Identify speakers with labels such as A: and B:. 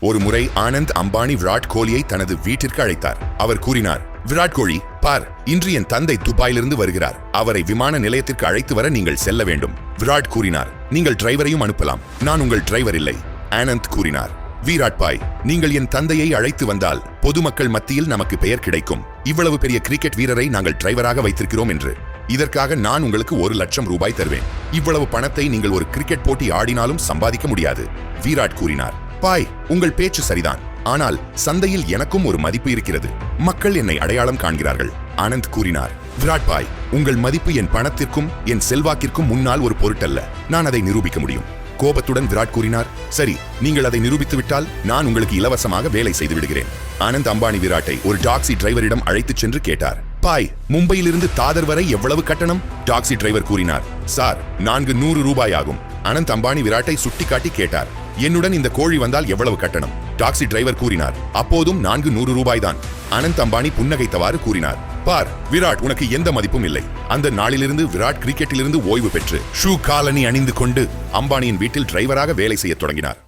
A: ஒரு முறை ஆனந்த் அம்பானி விராட் கோலியை தனது வீட்டிற்கு அழைத்தார். அவர் கூறினார் விராட் கோலி பார் இன்று என் தந்தை துபாயிலிருந்து வருகிறார். அவரை விமான நிலையத்திற்கு அழைத்து வர நீங்கள் செல்ல வேண்டும். விராட் கூறினார் நீங்கள் டிரைவரையும் அனுப்பலாம். நான் உங்கள் டிரைவர் இல்லை. ஆனந்த் கூறினார் வீராட் பாய் நீங்கள் என் தந்தையை அழைத்து வந்தால் பொதுமக்கள் மத்தியில் நமக்கு பெயர் கிடைக்கும். இவ்வளவு பெரிய கிரிக்கெட் வீரரை நாங்கள் டிரைவராக வைத்திருக்கிறோம் என்று. இதற்காக நான் உங்களுக்கு ஒரு லட்சம் ரூபாய் தருவேன். இவ்வளவு பணத்தை நீங்கள் ஒரு கிரிக்கெட் போட்டி ஆடினாலும் சம்பாதிக்க முடியாது. வீராட் கூறினார் பாய் உங்கள் பேச்சு சரிதான். ஆனால் சந்தையில் எனக்கும் ஒரு மதிப்பு இருக்கிறது. மக்கள் என்னை அடையாளம் காண்கிறார்கள். ஆனந்த் கூறினார் விராட் பாய் உங்கள் மதிப்பு என் பணத்திற்கும் என் செல்வாக்கிற்கும் முன்னால் ஒரு பொருட்டல்ல. நான் அதை நிரூபிக்க முடியும். கோபத்துடன் விராட் கூறினார் சரி நீங்கள் அதை நிரூபித்து விட்டால் நான் உங்களுக்கு இலவசமாக வேலை செய்து விடுகிறேன். ஆனந்த் அம்பானி விராட்டை ஒரு டாக்ஸி டிரைவரிடம் அழைத்துச் சென்று கேட்டார் பாய் மும்பையிலிருந்து தாதர் வரை எவ்வளவு கட்டணம்? டாக்ஸி டிரைவர் கூறினார் சார் நான்கு நூறு ரூபாய் ஆகும். அனந்த் அம்பானி விராட்டை சுட்டிக்காட்டி கேட்டார் என்னுடன் இந்த கோழி வந்தால் எவ்வளவு கட்டணம்? டாக்ஸி டிரைவர் கூறினார். அப்போதும் நான்கு நூறு ரூபாய் தான் அனந்த் அம்பானி புன்னகைத்தவாறு கூறினார். பார் விராட் உனக்கு எந்த மதிப்பும் இல்லை. அந்த நாளிலிருந்து விராட் கிரிக்கெட்டிலிருந்து ஓய்வு பெற்று ஷூ காலனி அணிந்து கொண்டு அம்பானியின் வீட்டில் டிரைவராக வேலை செய்யத் தொடங்கினார்.